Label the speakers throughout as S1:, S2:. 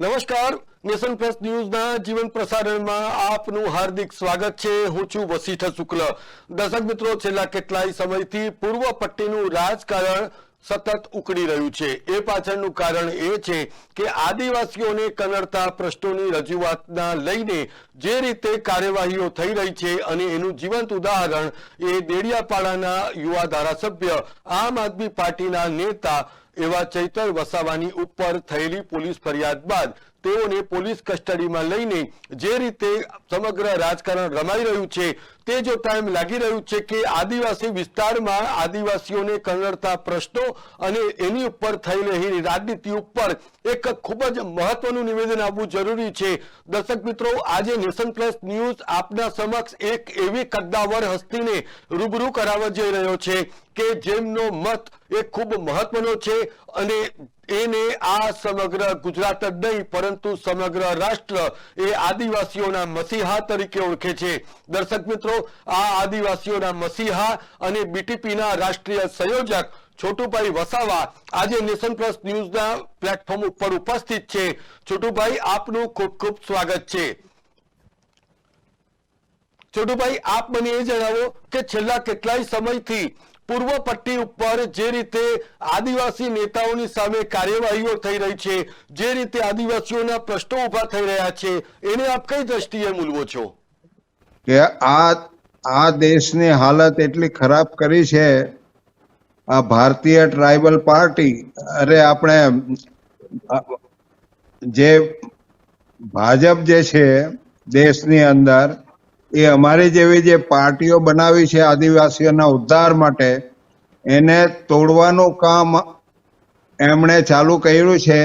S1: નમસ્કાર, nation plus ન્યૂઝના જીવન પ્રસારણમાં આપનું હાર્દિક સ્વાગત છે. હું છું વસીઠ શુક્લ. દર્શક મિત્રો, છેલ્લા કેટલાય સમયથી પૂર્વ પટ્ટીનું રાજકારણ સતત ઉકળી રહ્યું છે. એ પાછળનું કારણ એ છે કે આદિવાસીઓને કનડતા પ્રશ્નોની રજૂઆતના લઈને જે રીતે કાર્યવાહીઓ થઈ રહી છે અને એનું જીવંત ઉદાહરણ એ દેડિયાપાડાના યુવા ધારાસભ્ય આમ આદમી પાર્ટીના નેતા એવા ચૈતર વસાવાની ઉપર થયેલી પોલીસ ફરિયાદ બાદ તેઓને પોલીસ કસ્ટડીમાં લઈને જે રીતે સમગ્ર રાજકારણ રમાઈ રહ્યું છે, તે જોતા એમ લાગી રહ્યું છે કે આદિવાસી વિસ્તારમાં આદિવાસીઓને કનડતા પ્રશ્નો અને એની ઉપર થઈ રહેલી રાજનીતિ ઉપર એક ખૂબ જ મહત્વનું નિવેદન આપવું જરૂરી છે. દર્શક મિત્રો, આજે નેશન પ્લસ ન્યૂઝ આપના સમક્ષ એક એવી કદ્દાવર હસ્તીને રૂબરૂ કરાવવા જઈ રહ્યો છે કે જેમનો મત એ ખૂબ મહત્વનો છે અને એને આ સમગ્ર ગુજરાત જ નહીં, પરંતુ સમગ્ર રાષ્ટ્ર એ આદિવાસીઓના મસીહા તરીકે ઓળખે છે. દર્શક મિત્રો, આ આદિવાસીઓના મસીહા અને બીટીપીના રાષ્ટ્રીય સંયોજક છોટુભાઈ વસાવા આજે નેશન પ્લસ ન્યૂઝના પ્લેટફોર્મ ઉપર ઉપસ્થિત છે. છોટુભાઈ, આપનું ખૂબ ખૂબ સ્વાગત છે. છોટુભાઈ, આપ મને એ જણાવો કે છેલ્લા કેટલાય સમયથી પૂર્વ પટ્ટી ઉપર જે રીતે આદિવાસી નેતાઓની સામે કાર્યવાહીઓ થઈ રહી છે, જે રીતે આદિવાસીઓના પ્રશ્નો ઊભા થઈ રહ્યા છે, એને આપ કઈ દ્રષ્ટિએ મૂલવો છો?
S2: કે આ આ દેશની હાલત એટલી ખરાબ કરી છે, આ ભારતીય ટ્રાઇબલ પાર્ટી, અરે આપણે જે ભાજપ જે છે, દેશની અંદર એ અમારી જેવી જે પાર્ટીઓ બનાવી છે આદિવાસીઓના ઉદ્ધાર માટે, એને તોડવાનું કામ એમણે ચાલુ કર્યું છે.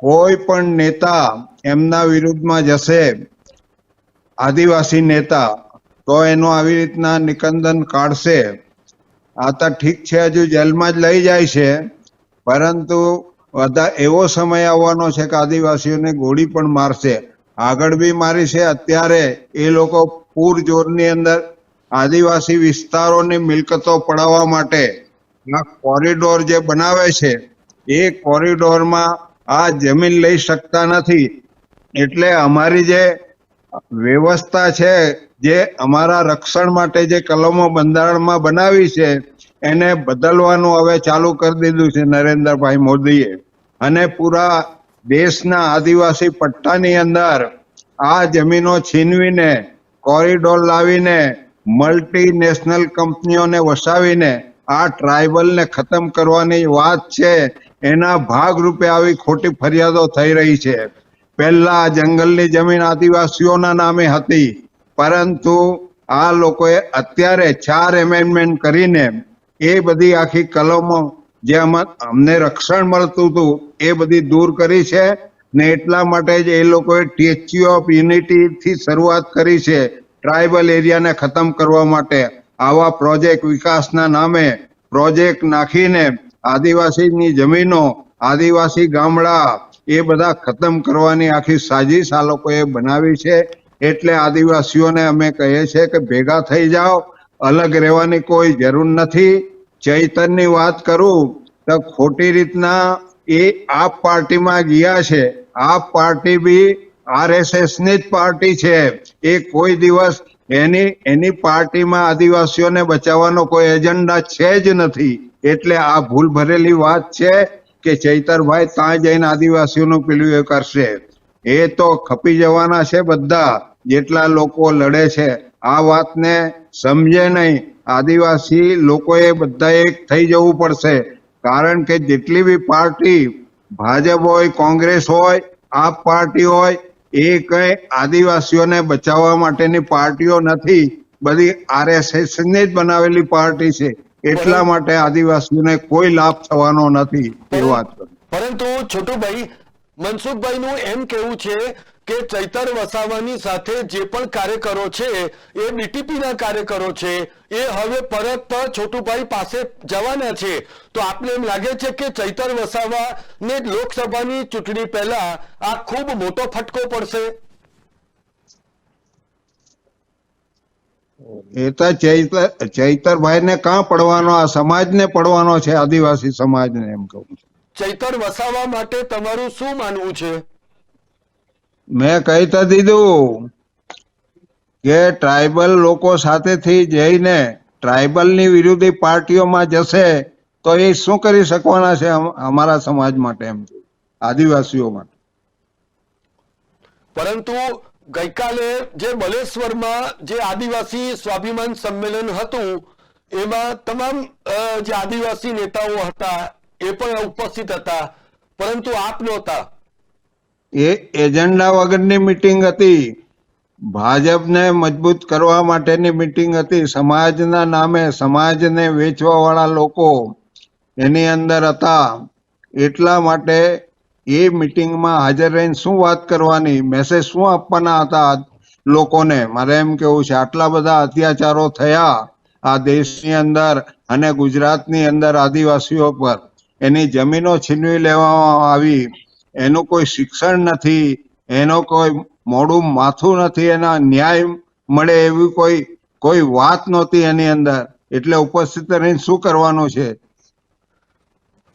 S2: કોઈ પણ નેતા એમના વિરુદ્ધમાં જશે, આદિવાસી નેતા, તો એનો આવી રીતના નિકંદન કાઢશે. આ તો ઠીક છે, હજુ જેલમાં જ લઈ જાય છે, પરંતુ બધા એવો સમય આવવાનો છે કે આદિવાસીઓને ગોળી પણ મારશે. આગળ બી મારી છે. અત્યારે એ લોકો પૂરજોરની અંદર આદિવાસી વિસ્તારોની મિલકતો પડાવવા માટે આ કોરિડોર જે બનાવે છે, એ કોરિડોરમાં આ જમીન લઈ શકતા નથી. એટલે અમારી જે વ્યવસ્થા છે, જે અમારા રક્ષણ માટે જે કલમો બંધારણમાં બનાવી છે, એને બદલવાનું હવે ચાલુ કરી દીધું છે નરેન્દ્રભાઈ મોદીએ. અને પૂરા દેશના આદિવાસી પટ્ટાની અંદર આ જમીનો છીનવીને, કોરિડોર લાવીને મલ્ટીનેશનલ કંપનીઓને વસાવીને આ ટ્રાઇબલને ખતમ કરવાની વાત છે, એના ભાગરૂપે આવી ખોટી ફરિયાદો થઈ રહી છે. પહેલા જંગલની જમીન આદિવાસીઓના નામે હતી, પરંતુ આ લોકોએ અત્યારે ચાર એમેન્ડમેન્ટ કરીને એ બધી આખી કલમો જે અમને રક્ષણ મળતું હતું, એ બધી દૂર કરી છે ને એટલા માટે જ એ લોકોએ સ્ટેચ્યુ ઓફ યુનિટી થી શરૂઆત કરી છે ટ્રાઇબલ એરિયાને ખતમ કરવા માટે. આવા પ્રોજેક્ટ વિકાસના નામે પ્રોજેક્ટ નાખીને આદિવાસીની જમીનો, આદિવાસી ગામડા એ બધા ખતમ કરવાની આખી સાજીશ આ લોકોએ બનાવી છે. એટલે આદિવાસીઓને અમે કહીએ છીએ કે ભેગા થઈ જાઓ, અલગ રહેવાની કોઈ જરૂર નથી. ચૈતનની વાત કરું તો ખોટી રીતના એ આ પાર્ટીમાં ગયા છે. આ પાર્ટી બી આરએસએસની જ પાર્ટી છે. એ કોઈ દિવસ એની એની પાર્ટીમાં આદિવાસીઓને બચાવવાનો કોઈ એજન્ડા છે જ નથી. એટલે આ ભૂલ ભરેલી વાત છે કે ચૈતરભાઈ ત્યાં જઈને આદિવાસીઓનું પેલું એ કરશે. એ તો ખપી જવાના છે બધા. જેટલા લોકો લડે છે. આ વાતને સમજે નહીં. આદિવાસી લોકોએ બધા એક થઈ જવું પડશે. કારણ કે જેટલી બી પાર્ટી ભાજપ હોય કોંગ્રેસ હોય આપ પાર્ટી હોય એ કઈ આદિવાસીઓને બચાવવા માટેની પાર્ટીઓ નથી. બધી આરએસએસ ને જ બનાવેલી પાર્ટી છે. એટલા માટે આદિવાસીઓને કોઈ લાભ થવાનો નથી. એ વાત
S1: પરંતુ છોટુભાઈ મનસુખભાઈનું એમ કહેવું છે કે ચૈતર વસાવાની સાથે જે પણ કાર્યકરો છે, એ બીટીપીના કાર્યકરો છે, એ હવે પરત છોટુભાઈ પાસે જવાના છે. તો આપને એમ લાગે છે કે ચૈતર વસાવાને લોકસભાની ચૂંટણી પહેલા આ ખૂબ મોટો ફટકો પડશે?
S2: એ તો ચૈતર ચૈતરભાઈ ને કાં પડવાનો, આ સમાજને પડવાનો છે, આદિવાસી સમાજને એમ કહું છું.
S1: ચૈતર વસાવા માટે તમારું શું માનવું છે?
S2: મેં કહી તો દીધું કે ટ્રાઇબલ લોકો સાથેથી જઈને ટ્રાઇબલની વિરોધી પાર્ટીઓમાં જશે તો એ શું કરી શકવાના છે અમારા સમાજ માટે એમ આદિવાસીઓ માટે.
S1: પરંતુ ગઈકાલે જે બલેશ્વરમાં જે આદિવાસી સ્વાભિમાન સંમેલન હતું એમાં તમામ જે આદિવાસી નેતાઓ હતા એ પણ ઉપસ્થિત હતા, પરંતુ આપ નહોતા.
S2: એ એજન્ડા વગરની મિટિંગ હતી. ભાજપને મજબૂત કરવા માટેની મિટિંગ હતી. સમાજના નામે સમાજને વેચવા વાળા લોકો એની અંદર હતા. એટલા માટે એ મિટિંગમાં હાજર રહીને શું વાત કરવાની મેસેજ શું આપવાના હતા લોકોને? મારે એમ કેવું છે, આટલા બધા અત્યાચારો થયા આ દેશની અંદર અને ગુજરાતની અંદર આદિવાસીઓ પર. એની જમીનો છીનવી લેવામાં આવી. એનું કોઈ શિક્ષણ નથી. એનો કોઈ મોડું માથું નથી. એના ન્યાય મળે એવી કોઈ કોઈ વાત નહોતી એની અંદર. એટલે ઉપસ્થિત રહીને શું કરવાનું છે?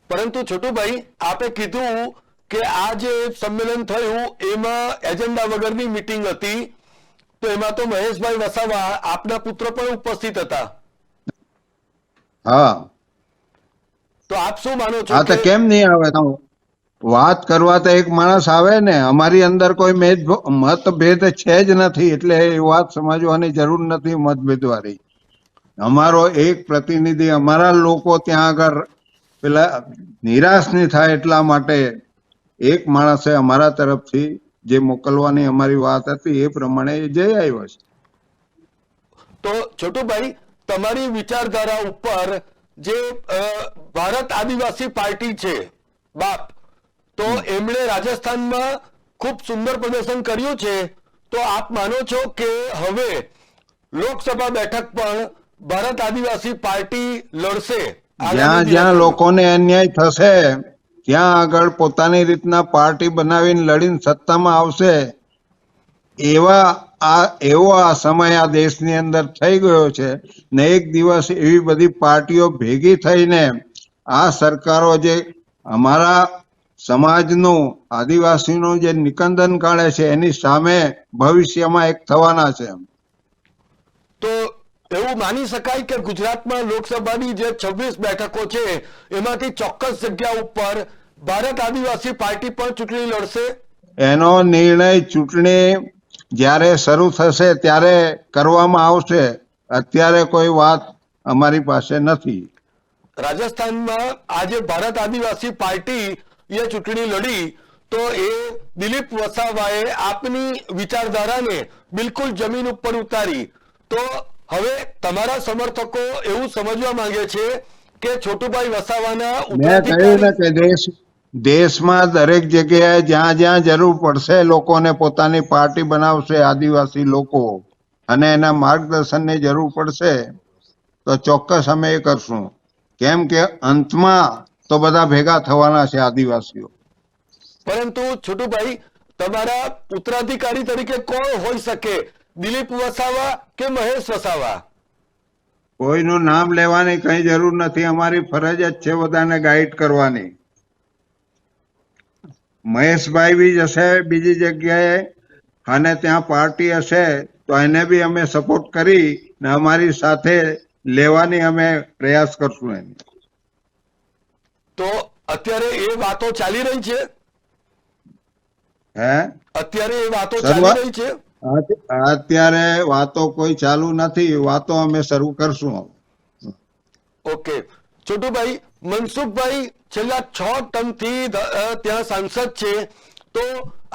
S1: પરંતુ છોટુભાઈ આપે કીધું કે આ જે સંમેલન થયું એમાં એજન્ડા વગરની મીટિંગ હતી. તો એમાં તો મહેશભાઈ વસાવા આપના પુત્ર પણ ઉપસ્થિત હતા.
S2: હા.
S1: તો આપ શું માનો છો
S2: હા તો કેમ નહીં આવે? તો વાત કરવા તો એક માણસ આવે ને અમારી અંદર કોઈ મેજ મતભેદ છે જ નથી એટલે એ વાત સમજવાની જરૂર નથી મતભેદ વાળી અમારો એક પ્રતિનિધિ અમારા લોકો ત્યાં આગળ પેલા નિરાશ નહીં થાય એટલા માટે એક માણસે અમારા તરફથી જે મોકલવાની અમારી વાત હતી એ પ્રમાણે જઈ આવ્યો છે.
S1: તો છોટુભાઈ તમારી વિચારધારા ઉપર જે ભારત આદિવાસી પાર્ટી છે બાપ તો એમણે રાજસ્થાનમાં ખૂબ સુંદર પ્રદર્શન કર્યું છે. તો આપ માનો છો કે હવે લોકસભા બેઠક પણ ભારત આદિવાસી પાર્ટી લડશે?
S2: જ્યાં જ્યાં લોકોને અન્યાય થશે ત્યાં આગળ પોતાની રીતના પાર્ટી બનાવીને લડીને સત્તામાં આવશે એવા આ એવો આ સમય આ દેશની અંદર થઈ ગયો છે ને એક દિવસ એવી બધી પાર્ટીઓ ભેગી થઈને આ સરકારો જે અમારા સમાજનું આદિવાસીનું જે નિકંદન કાઢે છે એની સામે ભવિષ્યમાં એક થવાના છે.
S1: તો એવું માની શકાય કે ગુજરાતમાં લોકસભાની જે છવ્વીસ બેઠકો છે એમાંથી ચોક્કસ જગ્યા ઉપર ભારત આદિવાસી પાર્ટી પણ ચૂંટણી લડશે?
S2: એનો નિર્ણય ચૂંટણી જ્યારે શરૂ થશે ત્યારે કરવામાં આવશે. અત્યારે કોઈ વાત અમારી પાસે નથી.
S1: રાજસ્થાનમાં આજે ભારત આદિવાસી પાર્ટી એ ચૂંટણી લડી તો એ દિલીપ વસાવાએ આપની વિચારધારાને બિલકુલ જમીન ઉપર ઉતારી. તો હવે તમારા સમર્થકો એવું સમજવા માંગે છે કે છોટુભાઈ વસાવાના
S2: મેં કહ્યું ને કે દેશ દેશમાં દરેક જગ્યાએ જ્યાં જ્યાં જરૂર પડશે લોકોને પોતાની પાર્ટી બનાવશે આદિવાસી લોકો. અને એના માર્ગદર્શનની જરૂર પડશે તો ચોક્કસ અમે એ કરશું. કેમ કે અંતમાં તો બધા ભેગા થવાના છે આદિવાસીઓ.
S1: પરંતુ છોટુભાઈ તમારા ઉત્તરાધિકારી તરીકે કોણ હોઈ શકે? દિલીપ વસાવા કે મહેશ વસાવા?
S2: કોઈનું નામ લેવાની કઈ જરૂર નથી. અમારી ફરજ જ છે બધાને ગાઈડ કરવાની. મહેશભાઈ બી જશે બીજી જગ્યાએ અને ત્યાં પાર્ટી હશે તો એને બી અમે સપોર્ટ કરી ને અમારી સાથે લેવાની અમે પ્રયાસ કરશું એની
S1: તો અત્યારે એ વાતો ચાલી રહી છે?
S2: હે?
S1: અત્યારે એ વાતો ચાલી રહી છે?
S2: અત્યારે વાતો કોઈ ચાલુ નથી વાતો અમે શરૂ કરશું
S1: ઓકે. છોટુભાઈ મનસુખભાઈ છેલ્લા છ ટર્મથી ત્યાં સાંસદ છે તો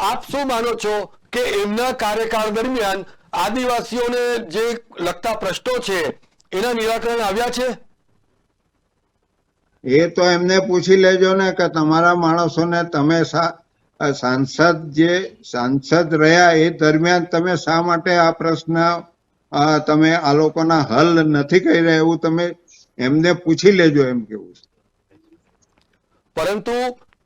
S1: આપ શું માનો છો કે એમના કાર્યકાળ દરમિયાન આદિવાસીઓને જે લગતા પ્રશ્નો છે, એના નિરાકરણ આવ્યા છે
S2: એ તો એમને પૂછી લેજો ને કે તમારા માણસોને તમે સાંસદ જે સાંસદ રહ્યા એ દરમિયાન તમે શા માટે આ પ્રશ્ન તમે આ લોકોના હલ નથી કરી રહ્યા એવું તમે એમને પૂછી લેજો એમ કેવું છે.
S1: પરંતુ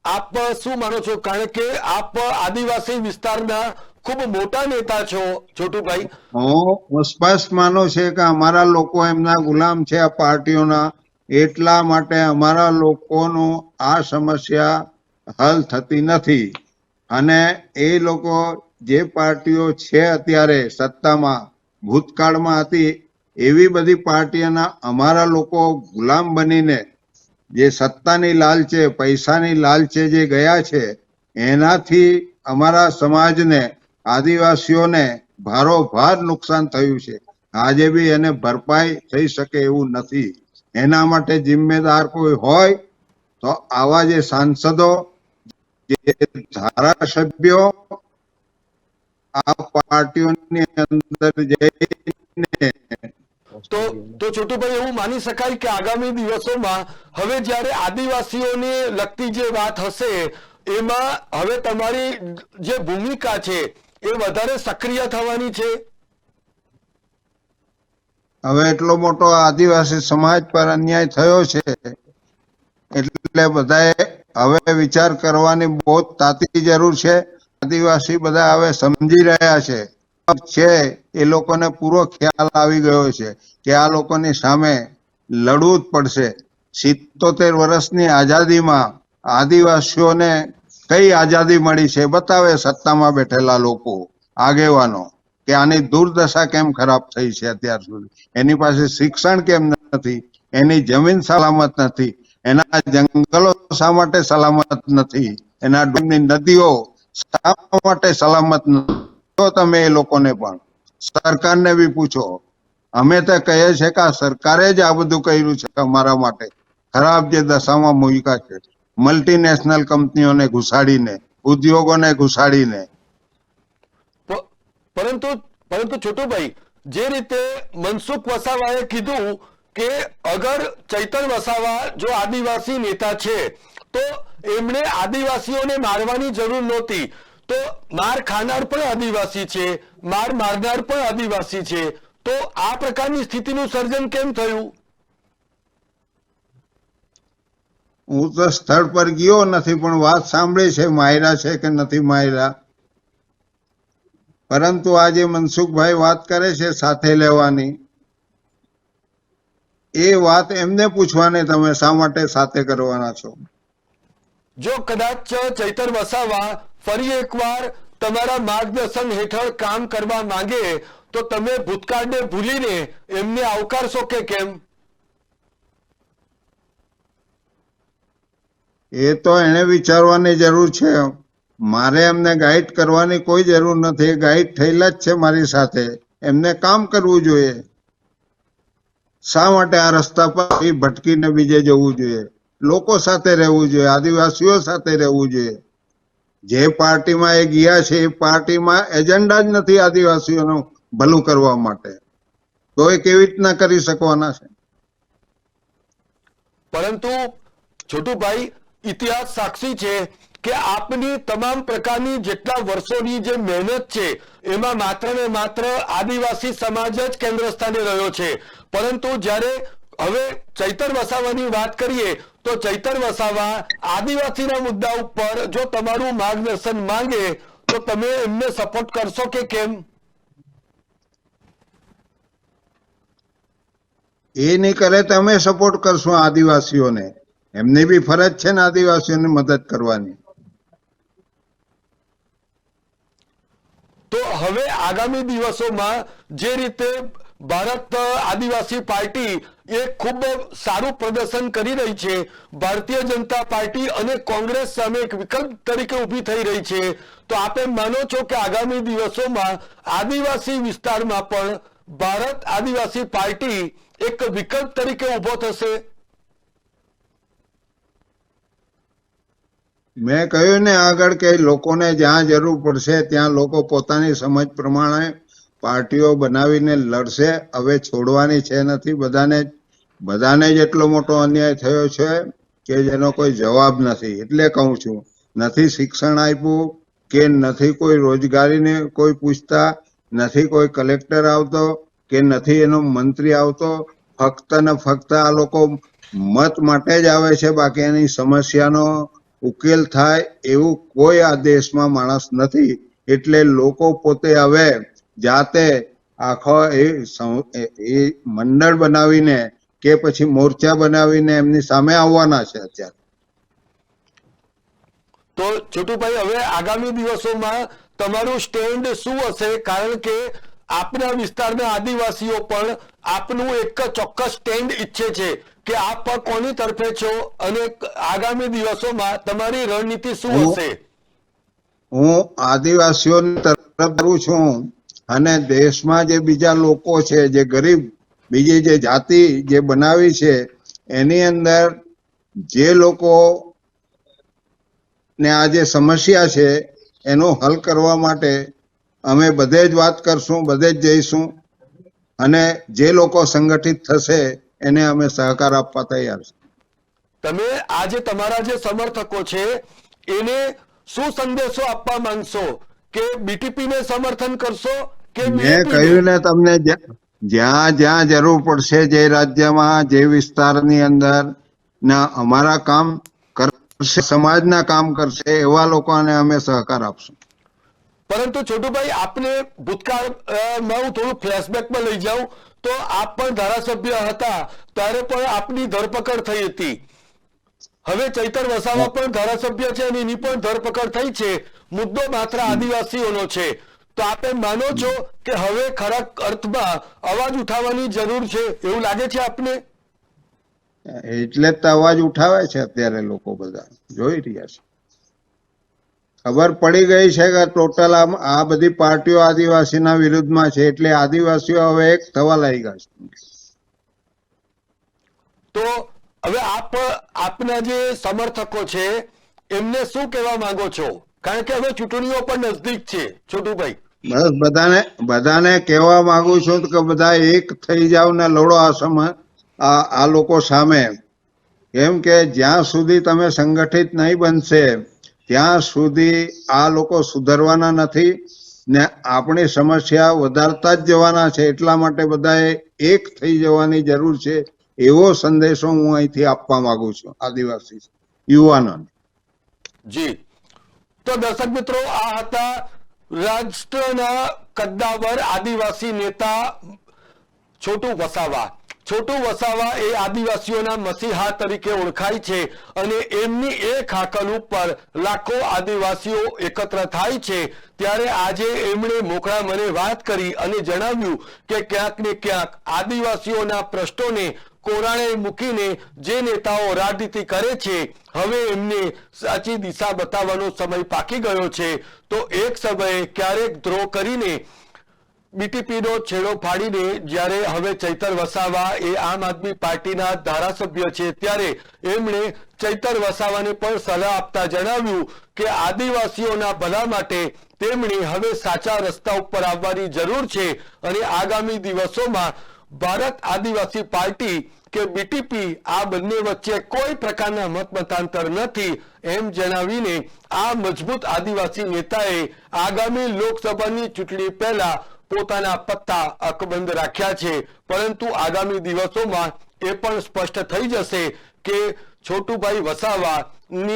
S1: આપ શું માનો છો? કારણ કે આપ આદિવાસી વિસ્તારના ખૂબ મોટા નેતા છો, છોટુભાઈ.
S2: હું સ્પષ્ટ માનું છે કે અમારા લોકો એમના ગુલામ છે આ પાર્ટીઓના. એટલા માટે અમારા લોકોનું આ સમસ્યા હલ થતી નથી. અને એ લોકો જે પાર્ટીઓ છે અત્યારે સત્તામાં, ભૂતકાળમાં હતી, એવી બધી પાર્ટીઓના અમારા લોકો ગુલામ બનીને જે સત્તાની લાલચે પૈસાની લાલચે જે ગયા છે, એનાથી અમારા સમાજને, આદિવાસીઓને ભારોભાર નુકસાન થયું છે. આજે બી એને ભરપાઈ થઈ શકે એવું નથી. એના માટે જિમ્મેદાર કોઈ હોય તો આવા જે સાંસદો, જે ધારાસભ્યો, આ પાર્ટીઓની અંદર જઈને
S1: તો તો છોટુભાઈ એવું માની શકાય કે આગામી દિવસોમાં હવે જ્યારે આદિવાસીઓને લગતી જે વાત હશે એમાં હવે તમારી જે ભૂમિકા છે એ વધારે સક્રિય થવાની છે?
S2: હવે એટલો મોટો આદિવાસી સમાજ પર અન્યાય થયો છે એટલે બધાએ હવે વિચાર કરવાની બહુ જ તાતી જરૂર છે. આદિવાસી બધા હવે સમજી રહ્યા છે. છે, એ લોકોને પૂરો ખ્યાલ આવી ગયો છે કે આ લોકોની સામે લડવું જ પડશે. સિત્તોતેર વર્ષની આઝાદીમાં આદિવાસીઓને કઈ આઝાદી મળી છે, બતાવે સત્તામાં બેઠેલા લોકો, આગેવાનો, કે આની દુર્દશા કેમ ખરાબ થઈ છે અત્યાર સુધી? એની પાસે શિક્ષણ કેમ નથી? એની જમીન સલામત નથી? એના જંગલો શા માટે સલામત નથી? એના ડુંગની નદીઓ શા માટે સલામત નથી? તો તમે એ લોકોને પણ. સરકારને બી પૂછો. અમે તો કહીએ છે કે આ સરકારે જ આ બધું કર્યું છે અમારા માટે. ખરાબ જે દશામાં મૂક્યા છે. મલ્ટીનેશનલ કંપનીઓને ઘુસાડીને, ઉદ્યોગોને ઘુસાડીને.
S1: પરંતુ પરંતુ છોટુભાઈ, જે રીતે મનસુખ વસાવાએ કીધું કે અગર ચૈતન વસાવા જો આદિવાસી નેતા છે, તો એમણે આદિવાસીઓને મારવાની જરૂર નહોતી. તો માર ખાનાર પણ આદિવાસી છે, માર મારનાર પણ આદિવાસી છે. તો આ પ્રકારની સ્થિતિનું સર્જન કેમ થયું?
S2: હું તો સ્થળ પર ગયો નથી, પણ વાત સાંભળી છે, માયરા છે કે નથી માયરા? પરંતુ આજે મનસુખભાઈ વાત કરે છે સાથે લેવાની. એ વાત એમને પૂછવાની તમે શા માટે સાથે કરવાના છો?
S1: જો કદાચ ચૈતર વસાવા ફરી એકવાર તમારા માર્ગદર્શન હેઠળ કામ કરવા માંગે, તો તમે ભૂતકાળને ભૂલીને એમને આવકારશો કે કેમ?
S2: એ તો એને વિચારવાની જરૂર છે. મારે એમને ગાઈડ કરવાની કોઈ જરૂર નથી. ગાઈડ થયેલા જ છે મારી સાથે. એમને કામ કરવું જોઈએ. શા માટે આ રસ્તા પર ભટકીને બીજે જવું જોઈએ? લોકો સાથે રહેવું જોઈએ, આદિવાસીઓ સાથે રહેવું જોઈએ. જે પાર્ટીમાં એ ગયા છે, એ પાર્ટીમાં એજન્ડા જ નથી આદિવાસીઓનું ભલું કરવા માટે. તો એ કેવી રીતના કરી શકવાના છે?
S1: પરંતુ છોટુભાઈ, ઇતિહાસ સાક્ષી છે કે આપની તમામ પ્રકારની જેટલા વર્ષોની જે મહેનત છે, એમાં માત્ર ને માત્ર આદિવાસી સમાજ જ કેન્દ્ર સ્થાને રહ્યો છે. પરંતુ જ્યારે હવે ચૈતર વસાવાની વાત કરીએ તો ચૈતર વસાવા આદિવાસીના મુદ્દા ઉપર જો તમારું માર્ગદર્શન માંગે તો તમે એમને સપોર્ટ કરશો કે કેમ?
S2: એ નહીં કરે તો અમે સપોર્ટ કરશું આદિવાસીઓને. એમની બી ફરજ છે ને આદિવાસીઓને મદદ કરવાની.
S1: તો હવે આગામી દિવસોમાં જે રીતે ભારત આદિવાસી પાર્ટી એ ખૂબ સારું પ્રદર્શન કરી રહી છે. ભારતીય જનતા પાર્ટી અને કોંગ્રેસ સામે એક વિકલ્પ તરીકે ઊભી થઈ રહી છે. તો આપે માનો છો કે આગામી દિવસોમાં આદિવાસી વિસ્તારમાં પણ ભારત આદિવાસી પાર્ટી એક વિકલ્પ તરીકે ઊભો થશે?
S2: મેં કહ્યું ને આગળ કે લોકોને જ્યાં જરૂર પડશે ત્યાં લોકો પોતાની સમજ પ્રમાણે પાર્ટીઓ બનાવીને લડશે, હવે છોડવાની છે નથી. બધાને બધાને જ એટલો મોટો અન્યાય થયો છે કે જેનો કોઈ જવાબ નથી. એટલે કહું છું, નથી શિક્ષણ આપ્યું કે નથી કોઈ રોજગારીને કોઈ પૂછતા, નથી કોઈ કલેક્ટર આવતો કે નથી એનો મંત્રી આવતો, ફક્ત ને ફક્ત આ લોકો મત માટે જ આવે છે, બાકી એની સમસ્યાનો ઉકેલ થાય એવું કોઈ આ દેશમાં માણસ નથી. એટલે લોકો પોતે હવે જાતે આખો એ એ- મંડળ બનાવીને કે પછી મોરચા બનાવીને એમની સામે આવવાના છે અત્યારે.
S1: તો છોટુભાઈ હવે આગામી દિવસોમાં તમારું સ્ટેન્ડ શું હશે? કારણ કે આપના વિસ્તારના આદિવાસીઓ પણ આપનું એક ચોક્કસ સ્ટેન્ડ ઈચ્છે છે કે આપ કોની તરફે છો અને આગામી દિવસોમાં તમારી રણનીતિ શું હશે?
S2: હું આદિવાસીઓની તરફ કરું છું. અને દેશમાં જે બીજા લોકો છે, જે ગરીબ, બીજી જે જાતિ જે બનાવી છે, એની અંદર જે લોકો ને આ જે સમસ્યા છે, એનો હલ કરવા માટે અમે બધે જ વાત કરશું, બધે જ જઈશું અને જે લોકો સંગઠિત થશે, એને અમે સહકાર આપવા તૈયાર છે
S1: તમે આજે તમારા જે સમર્થકો છે, એને શું સંદેશો આપવા માંગશો? કે બીટીપી ને સમર્થન કરશો? કે
S2: મેં કહ્યું ને તમને જ્યાં- જ્યાં જરૂર પડશે જે રાજ્યમાં જે વિસ્તારની અંદર ના અમારા કામ કરશે સમાજના કામ કરશે એવા લોકોને અમે સહકાર આપશું.
S1: પરંતુ છોટુભાઈ આપને ભૂતકાળમાં હું થોડું ફ્લેશબેકમાં લઈ જાઉં. તો આપ પણ ધારાસભ્ય હતા ત્યારે પણ આપની ધરપકડ થઈ હતી. હવે ચૈતર વસાવા પણ ધારાસભ્ય છે અને એની પણ ધરપકડ થઈ છે. મુદ્દો માત્ર આદિવાસીઓનો છે. તો આપે માનો છો કે હવે ખરા અર્થમાં અવાજ ઉઠાવવાની જરૂર છે? એવું લાગે છે આપને?
S2: એટલે જ તો અવાજ ઉઠાવે છે અત્યારે લોકો બધા. જોઈ રહ્યા છે. ખબર પડી ગઈ છે કે ટોટલ આમ આ બધી પાર્ટીઓ આદિવાસીના વિરુદ્ધમાં છે. એટલે આદિવાસીઓ હવે એક થવા લાગ્યા છે.
S1: તો હવે આપ આપના જે સમર્થકો છે એમને શું કહેવા માંગો છો? કારણ કે હવે ચૂંટણીઓ પણ નજદીક છે છોટુભાઈ.
S2: બસ બધાને બધાને કહેવા માંગુ છું કે બધા એક થઈ જાવ ને લડો આ આ લોકો સામે. કેમ કે જ્યાં સુધી તમે સંગઠિત નહીં બનશે, ત્યાં સુધી આ લોકો સુધરવાના નથી ને આપણી સમસ્યા વધારતા જ જવાના છે. એટલા માટે બધાએ એક થઈ જવાની જરૂર છે એવો સંદેશો હું અહીંથી આપવા માંગુ છું આદિવાસી યુવાનોને.
S1: જી. તો દર્શક મિત્રો, આ હતા રાષ્ટ્રના કદ્દાવર આદિવાસી નેતા છોટુ વસાવા. છોટુ વસાવા એ આદિવાસીઓના મસીહા તરીકે ઓળખાય છે અને એમની એક હાકલ ઉપર લાખો આદિવાસીઓ એકત્ર થાય છે. ત્યારે આજે એમણે મોકળા મને વાત કરી અને જણાવ્યું કે ક્યાંક ને ક્યાંક આદિવાસીઓના પ્રશ્નોને કોરાણે મૂકીને જે નેતાઓ રાજનીતિ કરે છે, હવે એમને સાચી દિશા બતાવવાનો સમય પાકી ગયો છે. તો એક સમયે ક્યારેક દ્રોહ કરીને બીટીપીનો છેડો ફાડીને જ્યારે હવે ચૈતર વસાવા એ આમ આદમી પાર્ટીના ધારાસભ્ય છે, ત્યારે એમણે ચૈતર વસાવાને પણ સલાહ આપતા જણાવ્યું કે આદિવાસીઓના ભલા માટે તેમણે હવે સાચા રસ્તા ઉપર આવવાની જરૂર છે અને આગામી દિવસોમાં ભારત આદિવાસી પાર્ટી કે બીટીપી આ બંને વચ્ચે કોઈ પ્રકારના મત મતાંતર નથી એમ જણાવીને આ મજબૂત આદિવાસી નેતાએ આગામી લોકસભાની ચૂંટણી પહેલા પોતાના પત્તા અકબંધ રાખ્યા છે. પરંતુ આગામી દિવસોમાં એ પણ સ્પષ્ટ થઈ જશે કે છોટુભાઈ વસાવા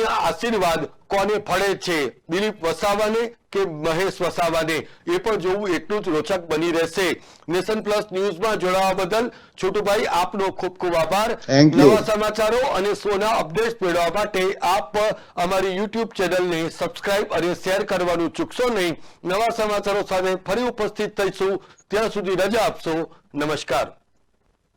S1: આશીર્વાદ કોને ફળે છે? દિલીપ વસાવાને કે મહેશ વસાવાને? એ પણ જોવું એટલું જ રોચક બની રહેશે. નેશન પ્લસ ન્યૂઝમાં જોડાવા બદલ છોટુભાઈ આપનો ખૂબ ખૂબ આભાર. નવા સમાચારો અને સોના અપડેટ મેળવવા માટે આપ અમારી યુટ્યુબ ચેનલને સબસ્ક્રાઇબ અને શેર કરવાનું ચૂકશો નહીં. નવા સમાચારો સાથે ફરી ઉપસ્થિત થઈશું. ત્યાં સુધી રજા આપશો. નમસ્કાર.